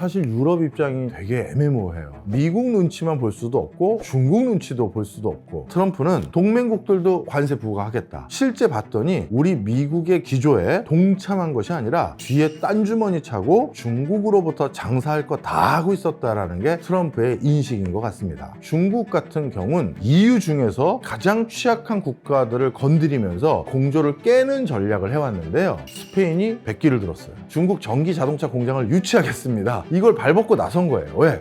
사실 유럽 입장이 되게 애매모호해요. 미국 눈치만 볼 수도 없고 중국 눈치도 볼 수도 없고 트럼프는 동맹국들도 관세 부과하겠다. 실제 봤더니 우리 미국의 기조에 동참한 것이 아니라 뒤에 딴 주머니 차고 중국으로부터 장사할 거 다 하고 있었다라는 게 트럼프의 인식인 것 같습니다. 중국 같은 경우는 EU 중에서 가장 취약한 국가들을 건드리면서 공조를 깨는 전략을 해왔는데요. 스페인이 백기를 들었어요. 중국 전기 자동차 공장을 유치하겠습니다. 이걸 발벗고 나선 거예요. 왜?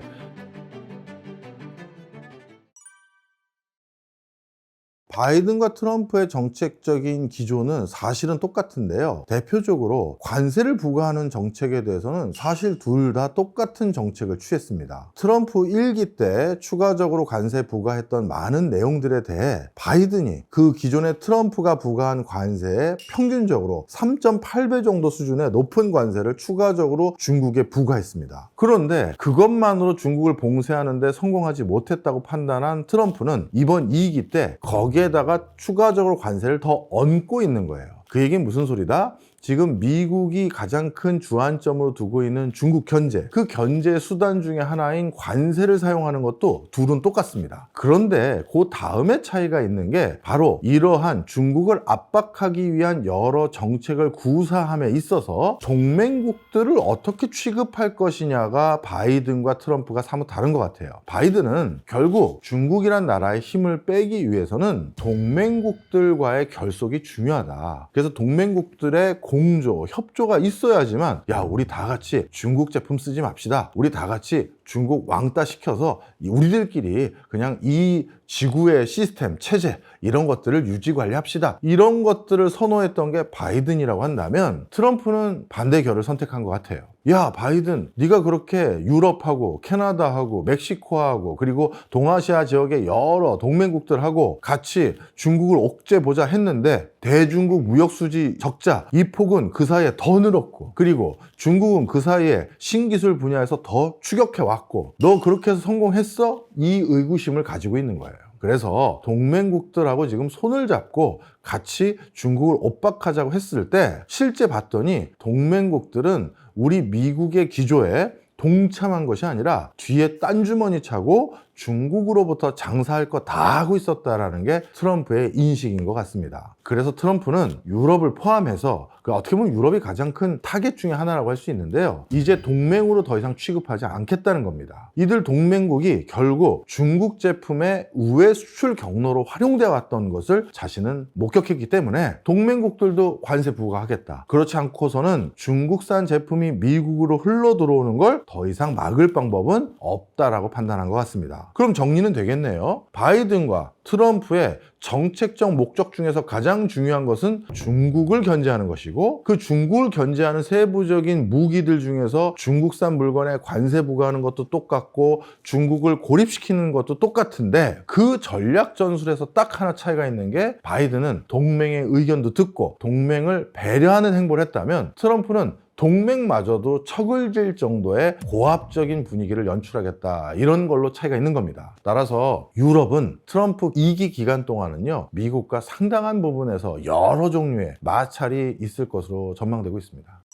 바이든과 트럼프의 정책적인 기조는 사실은 똑같은데요. 대표적으로 관세를 부과하는 정책에 대해서는 사실 둘 다 똑같은 정책을 취했습니다. 트럼프 1기 때 추가적으로 관세 부과했던 많은 내용들에 대해 바이든이 그 기존에 트럼프가 부과한 관세에 평균적으로 3.8배 정도 수준의 높은 관세를 추가적으로 중국에 부과했습니다. 그런데 그것만으로 중국을 봉쇄하는데 성공하지 못했다고 판단한 트럼프는 이번 2기 때 거기에 다가 추가적으로 관세를 더 얹고 있는 거예요. 그 얘기는 무슨 소리다? 지금 미국이 가장 큰 주안점으로 두고 있는 중국 견제, 그 견제 수단 중에 하나인 관세를 사용하는 것도 둘은 똑같습니다. 그런데 그 다음에 차이가 있는 게 바로 이러한 중국을 압박하기 위한 여러 정책을 구사함에 있어서 동맹국들을 어떻게 취급할 것이냐가 바이든과 트럼프가 사뭇 다른 것 같아요. 바이든은 결국 중국이란 나라의 힘을 빼기 위해서는 동맹국들과의 결속이 중요하다. 그래서 동맹국들의 공조, 협조가 있어야지만 야 우리 다 같이 중국 제품 쓰지 맙시다. 우리 다 같이 중국 왕따 시켜서 우리들끼리 그냥 이 지구의 시스템, 체제 이런 것들을 유지 관리합시다. 이런 것들을 선호했던 게 바이든이라고 한다면 트럼프는 반대 결을 선택한 것 같아요. 야 바이든 네가 그렇게 유럽하고 캐나다하고 멕시코하고 그리고 동아시아 지역의 여러 동맹국들하고 같이 중국을 옥죄 보자 했는데 대중국 무역 수지 적자 이 폭은 그 사이에 더 늘었고 그리고 중국은 그 사이에 신기술 분야에서 더 추격해 왔고 너 그렇게 해서 성공했어? 이 의구심을 가지고 있는 거예요. 그래서 동맹국들하고 지금 손을 잡고 같이 중국을 엇박하자고 했을 때 실제 봤더니 동맹국들은 우리 미국의 기조에 동참한 것이 아니라 뒤에 딴 주머니 차고 중국으로부터 장사할 거 다 하고 있었다라는 게 트럼프의 인식인 것 같습니다. 그래서 트럼프는 유럽을 포함해서 그 어떻게 보면 유럽이 가장 큰 타겟 중에 하나라고 할 수 있는데요. 이제 동맹으로 더 이상 취급하지 않겠다는 겁니다. 이들 동맹국이 결국 중국 제품의 우회 수출 경로로 활용되어 왔던 것을 자신은 목격했기 때문에 동맹국들도 관세 부과하겠다. 그렇지 않고서는 중국산 제품이 미국으로 흘러 들어오는 걸더 이상 막을 방법은 없다라고 판단한 것 같습니다. 그럼 정리는 되겠네요. 바이든과 트럼프의 정책적 목적 중에서 가장 중요한 것은 중국을 견제하는 것이고 그 중국을 견제하는 세부적인 무기들 중에서 중국산 물건에 관세 부과하는 것도 똑같고 중국을 고립시키는 것도 똑같은데 그 전략 전술에서 딱 하나 차이가 있는 게 바이든은 동맹의 의견도 듣고 동맹을 배려하는 행보를 했다면 트럼프는 동맹마저도 척을 질 정도의 고압적인 분위기를 연출하겠다 이런 걸로 차이가 있는 겁니다. 따라서 유럽은 트럼프 2기 기간 동안은요 미국과 상당한 부분에서 여러 종류의 마찰이 있을 것으로 전망되고 있습니다.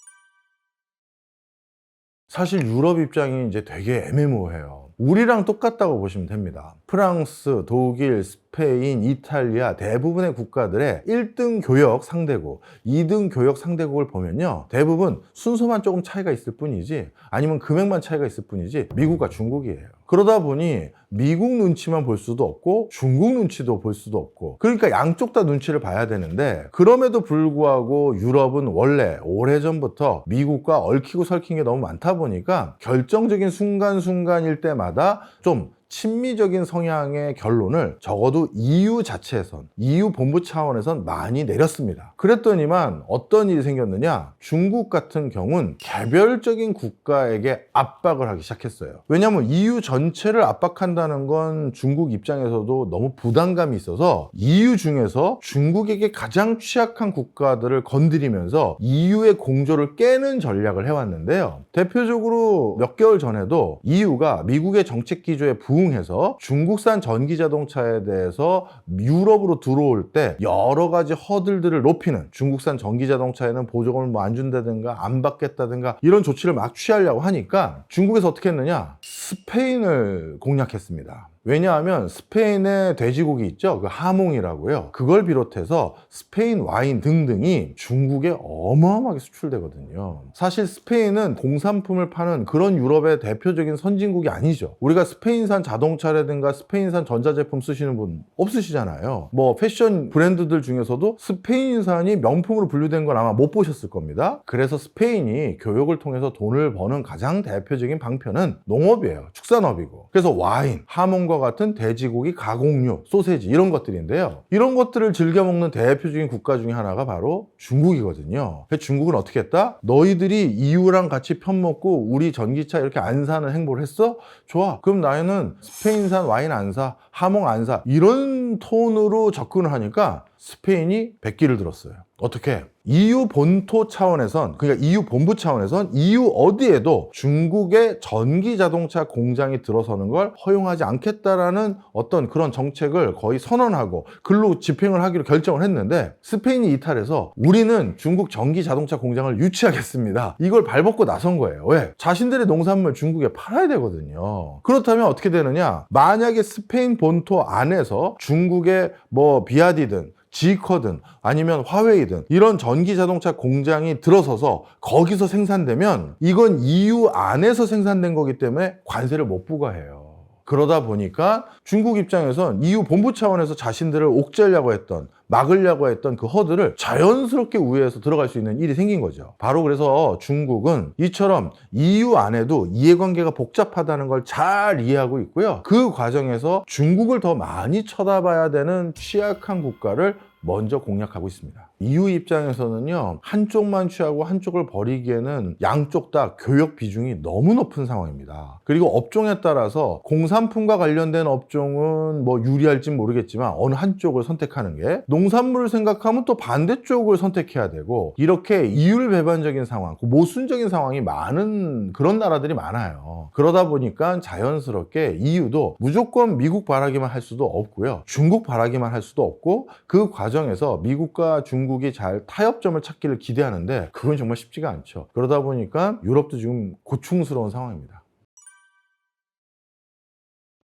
사실 유럽 입장이 이제 되게 애매모호해요. 우리랑 똑같다고 보시면 됩니다. 프랑스, 독일, 스페인, 이탈리아 대부분의 국가들의 1등 교역 상대국, 2등 교역 상대국을 보면요. 대부분 순서만 조금 차이가 있을 뿐이지 아니면 금액만 차이가 있을 뿐이지 미국과 중국이에요. 그러다 보니 미국 눈치만 볼 수도 없고 중국 눈치도 볼 수도 없고 그러니까 양쪽 다 눈치를 봐야 되는데 그럼에도 불구하고 유럽은 원래 오래전부터 미국과 얽히고 설킨 게 너무 많다 보니까 결정적인 순간순간일 때마다 좀 친미적인 성향의 결론을 적어도 EU 자체에선, EU 본부 차원에선 많이 내렸습니다. 그랬더니만 어떤 일이 생겼느냐? 중국 같은 경우는 개별적인 국가에게 압박을 하기 시작했어요. 왜냐하면 EU 전체를 압박한다는 건 중국 입장에서도 너무 부담감이 있어서 EU 중에서 중국에게 가장 취약한 국가들을 건드리면서 EU의 공조를 깨는 전략을 해왔는데요. 대표적으로 몇 개월 전에도 EU가 미국의 정책 기조에 부응 대응해서 중국산 전기 자동차에 대해서 유럽으로 들어올 때 여러 가지 허들들을 높이는 중국산 전기 자동차에는 보조금을 뭐 안 준다든가 안 받겠다든가 이런 조치를 막 취하려고 하니까 중국에서 어떻게 했느냐 스페인을 공략했습니다. 왜냐하면 스페인의 돼지고기 있죠? 그 하몽이라고요. 그걸 비롯해서 스페인 와인 등등이 중국에 어마어마하게 수출되거든요. 사실 스페인은 공산품을 파는 그런 유럽의 대표적인 선진국이 아니죠. 우리가 스페인산 자동차라든가 스페인산 전자제품 쓰시는 분 없으시잖아요. 뭐 패션 브랜드들 중에서도 스페인산이 명품으로 분류된 건 아마 못 보셨을 겁니다. 그래서 스페인이 교역을 통해서 돈을 버는 가장 대표적인 방편은 농업이에요. 축산업이고. 그래서 와인, 하몽과 같은 돼지고기 가공류, 소세지 이런 것들인데요. 이런 것들을 즐겨 먹는 대표적인 국가 중에 하나가 바로 중국이거든요. 중국은 어떻게 했다? 너희들이 EU랑 같이 편먹고 우리 전기차 이렇게 안 사는 행보를 했어? 좋아. 그럼 나는 스페인산 와인 안 사, 하몽 안 사. 이런 톤으로 접근을 하니까 스페인이 백기를 들었어요. 어떻게? EU 본토 차원에선 그러니까 EU 본부 차원에선 EU 어디에도 중국의 전기 자동차 공장이 들어서는 걸 허용하지 않겠다라는 어떤 그런 정책을 거의 선언하고 글로 집행을 하기로 결정을 했는데 스페인이 이탈해서 우리는 중국 전기 자동차 공장을 유치하겠습니다. 이걸 발벗고 나선 거예요. 왜? 자신들의 농산물 중국에 팔아야 되거든요. 그렇다면 어떻게 되느냐? 만약에 스페인 본토 안에서 중국의 뭐 비아디든 지커든 아니면 화웨이든 이런 전기 자동차 공장이 들어서서 거기서 생산되면 이건 EU 안에서 생산된 거기 때문에 관세를 못 부과해요. 그러다 보니까 중국 입장에선 EU 본부 차원에서 자신들을 옥죄려고 했던 막으려고 했던 그 허들을 자연스럽게 우회해서 들어갈 수 있는 일이 생긴 거죠. 바로 그래서 중국은 이처럼 EU 안에도 이해관계가 복잡하다는 걸 잘 이해하고 있고요. 그 과정에서 중국을 더 많이 쳐다봐야 되는 취약한 국가를 먼저 공략하고 있습니다. EU 입장에서는요, 한쪽만 취하고 한쪽을 버리기에는 양쪽 다 교역 비중이 너무 높은 상황입니다. 그리고 업종에 따라서 공산품과 관련된 업종은 뭐 유리할진 모르겠지만 어느 한쪽을 선택하는 게 농산물을 생각하면 또 반대쪽을 선택해야 되고 이렇게 이율 배반적인 상황, 그 모순적인 상황이 많은 그런 나라들이 많아요. 그러다 보니까 자연스럽게 EU도 무조건 미국 바라기만 할 수도 없고요. 중국 바라기만 할 수도 없고 그 과정에서 미국과 중국 이 잘 타협점을 찾기를 기대하는데 그건 정말 쉽지가 않죠. 그러다 보니까 유럽도 지금 고충스러운 상황입니다.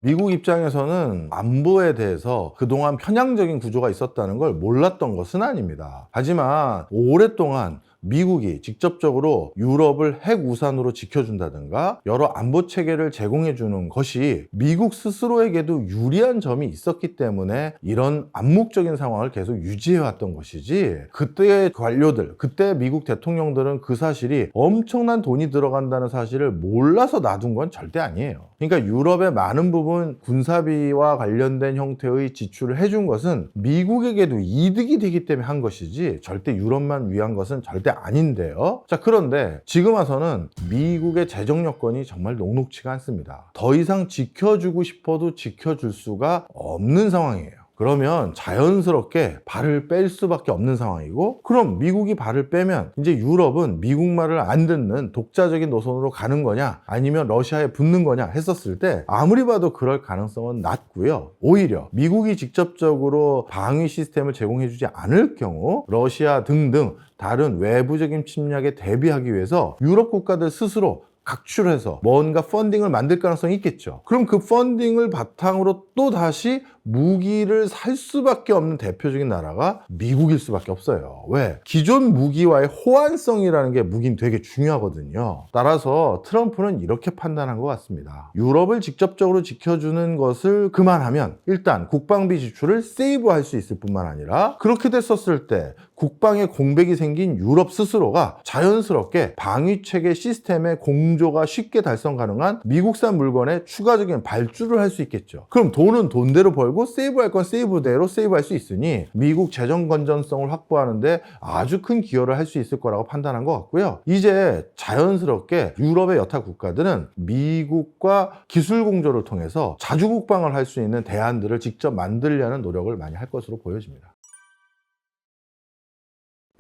미국 입장에서는 안보에 대해서 그동안 편향적인 구조가 있었다는 걸 몰랐던 것은 아닙니다. 하지만 오랫동안 미국이 직접적으로 유럽을 핵 우산으로 지켜준다든가 여러 안보 체계를 제공해 주는 것이 미국 스스로에게도 유리한 점이 있었기 때문에 이런 암묵적인 상황을 계속 유지해 왔던 것이지 그때의 관료들, 그때 미국 대통령들은 그 사실이 엄청난 돈이 들어간다는 사실을 몰라서 놔둔 건 절대 아니에요. 그러니까 유럽의 많은 부분 군사비와 관련된 형태의 지출을 해준 것은 미국에게도 이득이 되기 때문에 한 것이지 절대 유럽만 위한 것은 절대 아닌데요. 자, 그런데 지금 와서는 미국의 재정 여건이 정말 녹록치가 않습니다. 더 이상 지켜주고 싶어도 지켜줄 수가 없는 상황이에요. 그러면 자연스럽게 발을 뺄 수밖에 없는 상황이고 그럼 미국이 발을 빼면 이제 유럽은 미국 말을 안 듣는 독자적인 노선으로 가는 거냐 아니면 러시아에 붙는 거냐 했었을 때 아무리 봐도 그럴 가능성은 낮고요. 오히려 미국이 직접적으로 방위 시스템을 제공해 주지 않을 경우 러시아 등등 다른 외부적인 침략에 대비하기 위해서 유럽 국가들 스스로 각출해서 뭔가 펀딩을 만들 가능성이 있겠죠. 그럼 그 펀딩을 바탕으로 또 다시 무기를 살 수밖에 없는 대표적인 나라가 미국일 수밖에 없어요. 왜? 기존 무기와의 호환성이라는 게 무기는 되게 중요하거든요. 따라서 트럼프는 이렇게 판단한 것 같습니다. 유럽을 직접적으로 지켜주는 것을 그만하면 일단 국방비 지출을 세이브할 수 있을 뿐만 아니라 그렇게 됐었을 때 국방에 공백이 생긴 유럽 스스로가 자연스럽게 방위 체계 시스템의 공조가 쉽게 달성 가능한 미국산 물건에 추가적인 발주를 할 수 있겠죠. 그럼 돈은 돈대로 벌고 세이브할 건 세이브대로 세이브할 수 있으니 미국 재정 건전성을 확보하는데 아주 큰 기여를 할 수 있을 거라고 판단한 것 같고요. 이제 자연스럽게 유럽의 여타 국가들은 미국과 기술 공조를 통해서 자주 국방을 할 수 있는 대안들을 직접 만들려는 노력을 많이 할 것으로 보여집니다.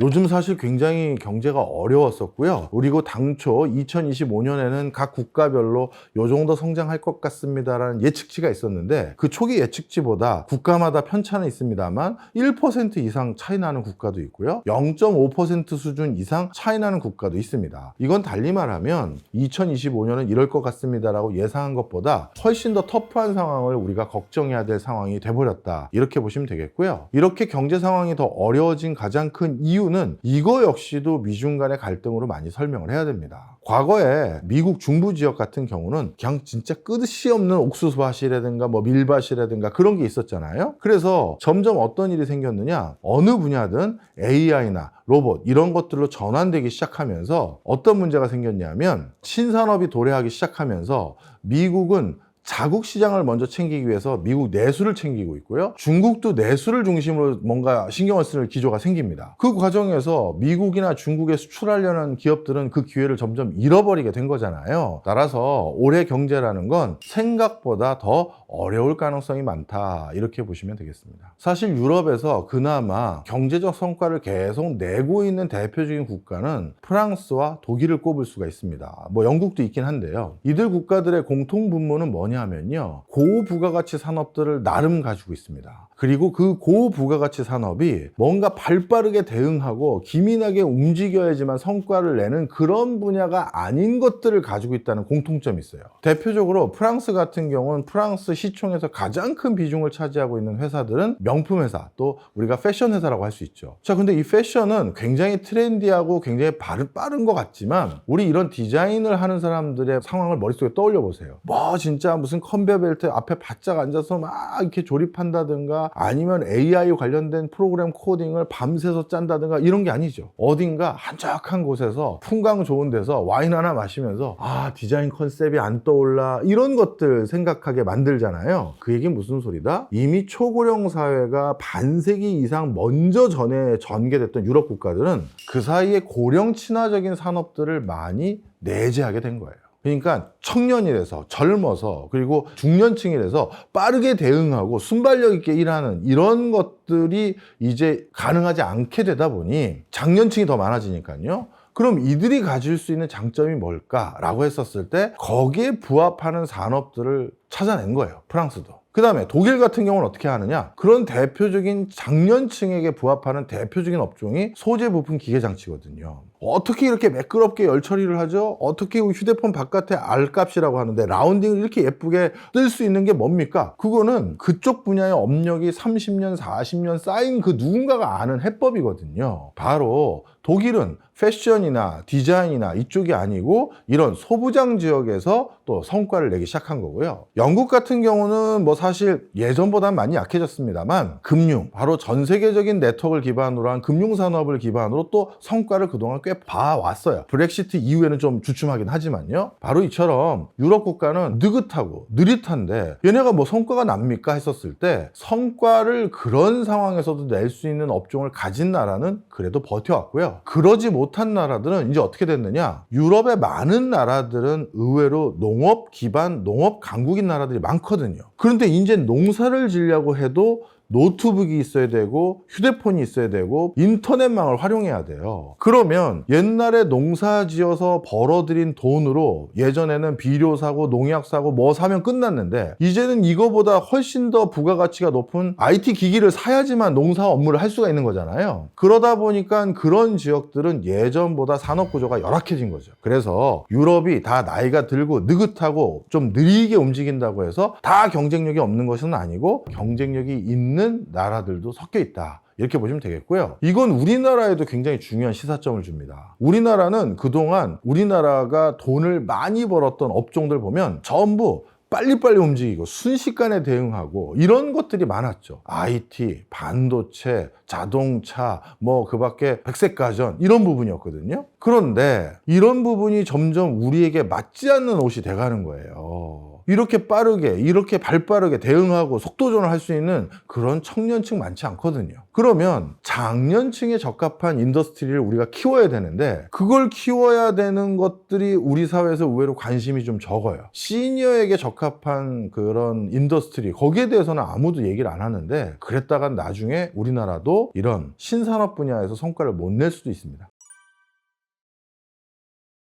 요즘 사실 굉장히 경제가 어려웠었고요. 그리고 당초 2025년에는 각 국가별로 요 정도 성장할 것 같습니다라는 예측치가 있었는데 그 초기 예측치보다 국가마다 편차는 있습니다만 1% 이상 차이 나는 국가도 있고요. 0.5% 수준 이상 차이 나는 국가도 있습니다. 이건 달리 말하면 2025년은 이럴 것 같습니다라고 예상한 것보다 훨씬 더 터프한 상황을 우리가 걱정해야 될 상황이 돼버렸다. 이렇게 보시면 되겠고요. 이렇게 경제 상황이 더 어려워진 가장 큰 이유는 이거 역시도 미중 간의 갈등으로 많이 설명을 해야 됩니다. 과거에 미국 중부 지역 같은 경우는 그냥 진짜 끝이 없는 옥수수밭이라든가 뭐 밀밭이라든가 그런 게 있었잖아요. 그래서 점점 어떤 일이 생겼느냐 어느 분야든 AI나 로봇 이런 것들로 전환되기 시작하면서 어떤 문제가 생겼냐면 신산업이 도래하기 시작하면서 미국은 자국 시장을 먼저 챙기기 위해서 미국 내수를 챙기고 있고요. 중국도 내수를 중심으로 뭔가 신경을 쓰는 기조가 생깁니다. 그 과정에서 미국이나 중국에 수출하려는 기업들은 그 기회를 점점 잃어버리게 된 거잖아요. 따라서 올해 경제라는 건 생각보다 더 어려울 가능성이 많다. 이렇게 보시면 되겠습니다. 사실 유럽에서 그나마 경제적 성과를 계속 내고 있는 대표적인 국가는 프랑스와 독일을 꼽을 수가 있습니다. 뭐 영국도 있긴 한데요. 이들 국가들의 공통 분모는 뭐냐 면요. 고부가가치 산업들을 나름 가지고 있습니다. 그리고 그 고부가가치 산업이 뭔가 발빠르게 대응하고 기민하게 움직여야지만 성과를 내는 그런 분야가 아닌 것들을 가지고 있다는 공통점이 있어요. 대표적으로 프랑스 같은 경우는 프랑스 시총에서 가장 큰 비중을 차지하고 있는 회사들은 명품 회사 또 우리가 패션 회사라고 할 수 있죠. 자, 근데 이 패션은 굉장히 트렌디하고 굉장히 빠른, 빠른 것 같지만 우리 이런 디자인을 하는 사람들의 상황을 머릿속에 떠올려 보세요. 뭐 진짜 무슨 컨베어 벨트 앞에 바짝 앉아서 막 이렇게 조립한다든가 아니면 AI 관련된 프로그램 코딩을 밤새서 짠다든가 이런 게 아니죠. 어딘가 한적한 곳에서 풍광 좋은 데서 와인 하나 마시면서 아 디자인 컨셉이 안 떠올라 이런 것들 생각하게 만들잖아요. 그 얘기 무슨 소리다? 이미 초고령 사회가 반세기 이상 먼저 전에 전개됐던 유럽 국가들은 그 사이에 고령 친화적인 산업들을 많이 내재하게 된 거예요. 그러니까 청년이라서 젊어서 그리고 중년층이라서 빠르게 대응하고 순발력 있게 일하는 이런 것들이 이제 가능하지 않게 되다 보니 장년층이 더 많아지니까요. 그럼 이들이 가질 수 있는 장점이 뭘까라고 했었을 때 거기에 부합하는 산업들을 찾아낸 거예요. 프랑스도. 그 다음에 독일 같은 경우는 어떻게 하느냐? 그런 대표적인 장년층에게 부합하는 대표적인 업종이 소재 부품 기계 장치거든요. 어떻게 이렇게 매끄럽게 열 처리를 하죠? 어떻게 휴대폰 바깥에 알값이라고 하는데 라운딩을 이렇게 예쁘게 뜰 수 있는 게 뭡니까? 그거는 그쪽 분야의 업력이 30년, 40년 쌓인 그 누군가가 아는 해법이거든요. 바로 독일은 패션이나 디자인이나 이쪽이 아니고 이런 소부장 지역에서 또 성과를 내기 시작한 거고요. 영국 같은 경우는 뭐 사실 예전보다는 많이 약해졌습니다만 금융, 바로 전 세계적인 네트워크를 기반으로 한 금융 산업을 기반으로 또 성과를 그동안 꽤 봐왔어요. 브렉시트 이후에는 좀 주춤하긴 하지만요. 바로 이처럼 유럽 국가는 느긋하고 느릿한데 얘네가 뭐 성과가 납니까 했었을 때 성과를 그런 상황에서도 낼 수 있는 업종을 가진 나라는 그래도 버텨왔고요. 그러지 못한 나라들은 이제 어떻게 됐느냐? 유럽의 많은 나라들은 의외로 농업 기반, 농업 강국인 나라들이 많거든요. 그런데 이제 농사를 지려고 해도 노트북이 있어야 되고 휴대폰이 있어야 되고 인터넷망을 활용해야 돼요. 그러면 옛날에 농사 지어서 벌어들인 돈으로 예전에는 비료 사고 농약 사고 뭐 사면 끝났는데 이제는 이거보다 훨씬 더 부가가치가 높은 IT 기기를 사야지만 농사 업무를 할 수가 있는 거잖아요. 그러다 보니까 그런 지역들은 예전보다 산업 구조가 열악해진 거죠. 그래서 유럽이 다 나이가 들고 느긋하고 좀 느리게 움직인다고 해서 다 경쟁력이 없는 것은 아니고 경쟁력이 있는 있는 나라들도 섞여 있다. 이렇게 보시면 되겠고요. 이건 우리나라에도 굉장히 중요한 시사점을 줍니다. 우리나라는 그동안 우리나라가 돈을 많이 벌었던 업종들 보면 전부 빨리빨리 움직이고 순식간에 대응하고 이런 것들이 많았죠. IT, 반도체, 자동차, 뭐 그 밖에 백색가전 이런 부분이었거든요. 그런데 이런 부분이 점점 우리에게 맞지 않는 옷이 돼가는 거예요. 이렇게 빠르게, 이렇게 발빠르게 대응하고 속도전을 할 수 있는 그런 청년층 많지 않거든요. 그러면 장년층에 적합한 인더스트리를 우리가 키워야 되는데 그걸 키워야 되는 것들이 우리 사회에서 의외로 관심이 좀 적어요. 시니어에게 적합한 그런 인더스트리 거기에 대해서는 아무도 얘기를 안 하는데 그랬다가 나중에 우리나라도 이런 신산업 분야에서 성과를 못 낼 수도 있습니다.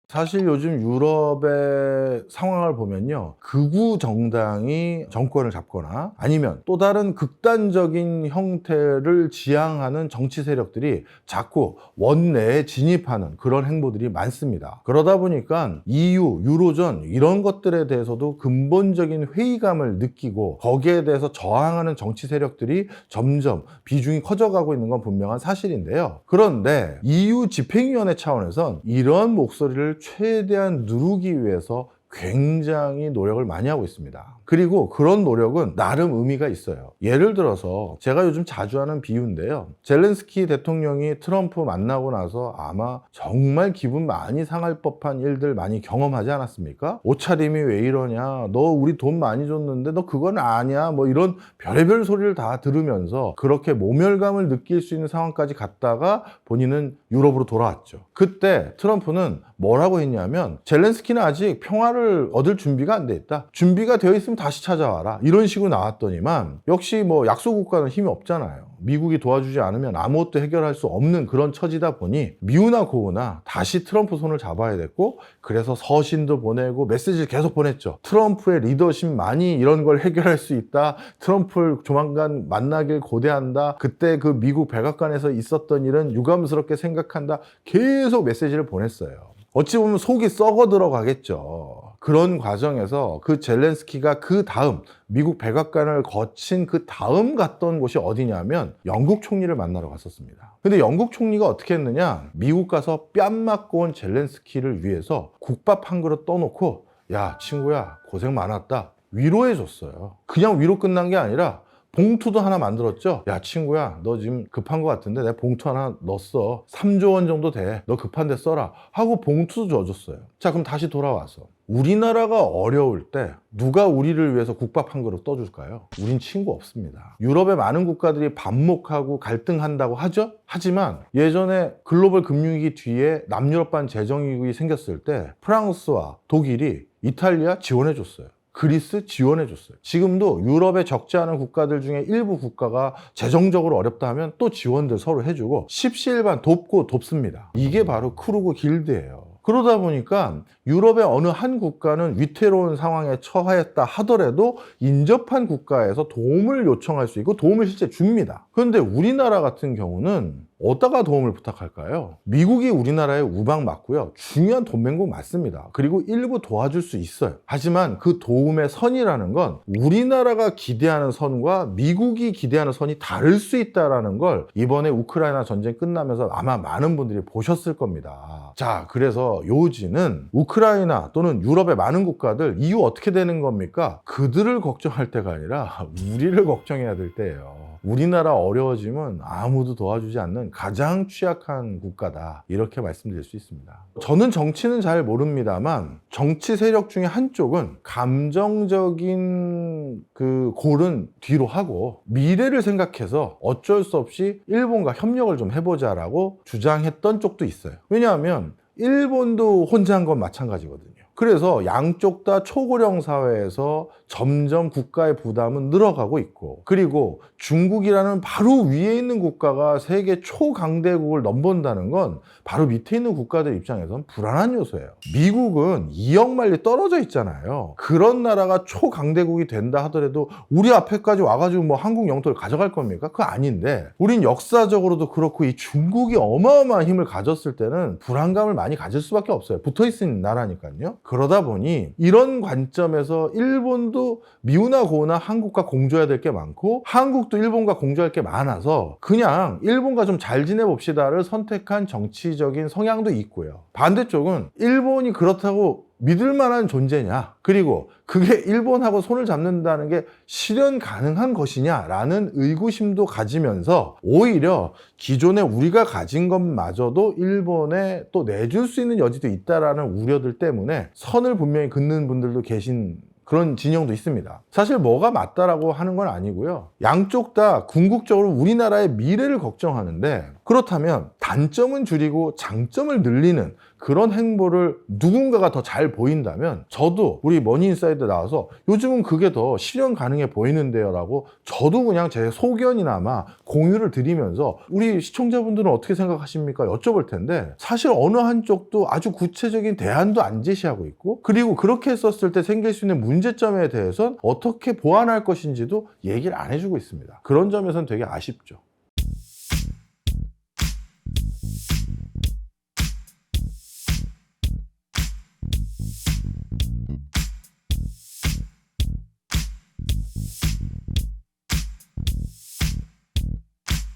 사실 요즘 유럽의 상황을 보면요. 극우 정당이 정권을 잡거나 아니면 또 다른 극단적인 형태를 지향하는 정치 세력들이 자꾸 원내에 진입하는 그런 행보들이 많습니다. 그러다 보니까 EU, 유로존 이런 것들에 대해서도 근본적인 회의감을 느끼고 거기에 대해서 저항하는 정치 세력들이 점점 비중이 커져가고 있는 건 분명한 사실인데요. 그런데 EU 집행위원회 차원에선 이런 목소리를 최대한 누르기 위해서 굉장히 노력을 많이 하고 있습니다. 그리고 그런 노력은 나름 의미가 있어요. 예를 들어서 제가 요즘 자주 하는 비유인데요. 젤렌스키 대통령이 트럼프 만나고 나서 아마 정말 기분 많이 상할 법한 일들 많이 경험하지 않았습니까? 옷차림이 왜 이러냐? 너 우리 돈 많이 줬는데 너 그건 아니야? 뭐 이런 별의별 소리를 다 들으면서 그렇게 모멸감을 느낄 수 있는 상황까지 갔다가 본인은 유럽으로 돌아왔죠. 그때 트럼프는 뭐라고 했냐면 젤렌스키는 아직 평화를 얻을 준비가 안 돼 있다. 준비가 되어 있으면 다시 찾아와라. 이런 식으로 나왔더니만 역시 뭐 약소 국가는 힘이 없잖아요. 미국이 도와주지 않으면 아무것도 해결할 수 없는 그런 처지다 보니 미우나 고우나 다시 트럼프 손을 잡아야 됐고 그래서 서신도 보내고 메시지를 계속 보냈죠. 트럼프의 리더십만이 이런 걸 해결할 수 있다. 트럼프를 조만간 만나길 고대한다. 그때 그 미국 백악관에서 있었던 일은 유감스럽게 생각한다. 계속 메시지를 보냈어요. 어찌 보면 속이 썩어 들어가겠죠. 그런 과정에서 그 젤렌스키가 그 다음 미국 백악관을 거친 그 다음 갔던 곳이 어디냐면 영국 총리를 만나러 갔었습니다. 근데 영국 총리가 어떻게 했느냐? 미국 가서 뺨 맞고 온 젤렌스키를 위해서 국밥 한 그릇 떠놓고 야 친구야 고생 많았다 위로해 줬어요. 그냥 위로 끝난 게 아니라 봉투도 하나 만들었죠. 야, 친구야, 너 지금 급한 것 같은데 내가 봉투 하나 넣었어. 3조 원 정도 돼. 너 급한데 써라. 하고 봉투도 줘줬어요. 자, 그럼 다시 돌아와서. 우리나라가 어려울 때 누가 우리를 위해서 국밥 한 그릇 떠줄까요? 우린 친구 없습니다. 유럽의 많은 국가들이 반목하고 갈등한다고 하죠? 하지만 예전에 글로벌 금융위기 뒤에 남유럽 반 재정위기 생겼을 때 프랑스와 독일이 이탈리아 지원해줬어요. 그리스 지원해 줬어요. 지금도 유럽에 적지 않은 국가들 중에 일부 국가가 재정적으로 어렵다 하면 또 지원들 서로 해주고 십시일반 돕고 돕습니다. 이게 바로 크루그 길드예요. 그러다 보니까 유럽의 어느 한 국가는 위태로운 상황에 처했다 하더라도 인접한 국가에서 도움을 요청할 수 있고 도움을 실제 줍니다. 그런데 우리나라 같은 경우는 어디다가 도움을 부탁할까요? 미국이 우리나라에 우방 맞고요. 중요한 동맹국 맞습니다. 그리고 일부 도와줄 수 있어요. 하지만 그 도움의 선이라는 건 우리나라가 기대하는 선과 미국이 기대하는 선이 다를 수 있다는 걸 이번에 우크라이나 전쟁 끝나면서 아마 많은 분들이 보셨을 겁니다. 자, 그래서 요지는 우크라이나 또는 유럽의 많은 국가들 이후 어떻게 되는 겁니까? 그들을 걱정할 때가 아니라 우리를 걱정해야 될 때예요. 우리나라 어려워지면 아무도 도와주지 않는 가장 취약한 국가다. 이렇게 말씀드릴 수 있습니다. 저는 정치는 잘 모릅니다만 정치 세력 중에 한쪽은 감정적인 그 골은 뒤로 하고 미래를 생각해서 어쩔 수 없이 일본과 협력을 좀 해보자라고 주장했던 쪽도 있어요. 왜냐하면 일본도 혼자 한 건 마찬가지거든요. 그래서 양쪽 다 초고령 사회에서 점점 국가의 부담은 늘어가고 있고 그리고 중국이라는 바로 위에 있는 국가가 세계 초강대국을 넘본다는 건 바로 밑에 있는 국가들 입장에선 불안한 요소예요. 미국은 2억 마일리 떨어져 있잖아요. 그런 나라가 초강대국이 된다 하더라도 우리 앞에까지 와가지고 뭐 한국 영토를 가져갈 겁니까? 그거 아닌데 우린 역사적으로도 그렇고 이 중국이 어마어마한 힘을 가졌을 때는 불안감을 많이 가질 수밖에 없어요. 붙어 있는 나라니까요. 그러다 보니 이런 관점에서 일본도 미우나 고우나 한국과 공조해야 될 게 많고 한국도 일본과 공조할 게 많아서 그냥 일본과 좀 잘 지내봅시다를 선택한 정치적인 성향도 있고요. 반대쪽은 일본이 그렇다고 믿을 만한 존재냐 그리고 그게 일본하고 손을 잡는다는 게 실현 가능한 것이냐라는 의구심도 가지면서 오히려 기존에 우리가 가진 것마저도 일본에 또 내줄 수 있는 여지도 있다라는 우려들 때문에 선을 분명히 긋는 분들도 계신 그런 진영도 있습니다. 사실 뭐가 맞다라고 하는 건 아니고요. 양쪽 다 궁극적으로 우리나라의 미래를 걱정하는데 그렇다면 단점은 줄이고 장점을 늘리는 그런 행보를 누군가가 더 잘 보인다면 저도 우리 머니인사이드 나와서 요즘은 그게 더 실현 가능해 보이는데요 라고 저도 그냥 제 소견이나마 공유를 드리면서 우리 시청자분들은 어떻게 생각하십니까 여쭤볼 텐데 사실 어느 한쪽도 아주 구체적인 대안도 안 제시하고 있고 그리고 그렇게 했었을 때 생길 수 있는 문제점에 대해선 어떻게 보완할 것인지도 얘기를 안 해주고 있습니다. 그런 점에선 되게 아쉽죠